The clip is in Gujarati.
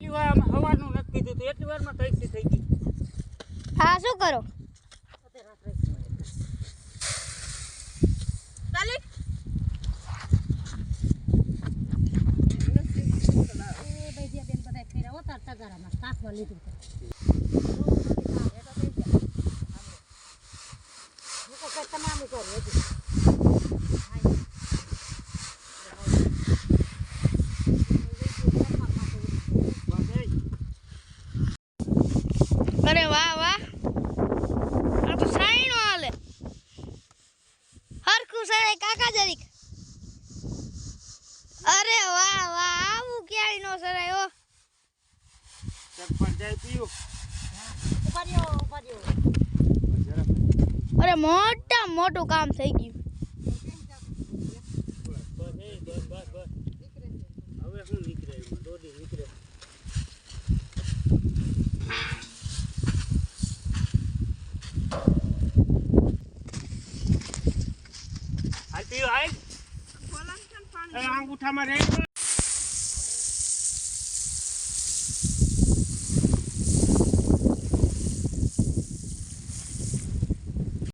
એટલી વાર અમે હવાનું નથી કીધું તો. એટલી વારમાં થઈ ગઈ. હા શું કરો? ચાલી અરે વાહ વાહ આ તો સાઈનો હાલે સરે કાકા જરીક. અરે વાહ વાહ આવું ક્યાંય નો સરાય હો જાય પીયું. અરે મોટા મોટું કામ થઈ ગયું. અંગૂઠામાં રહી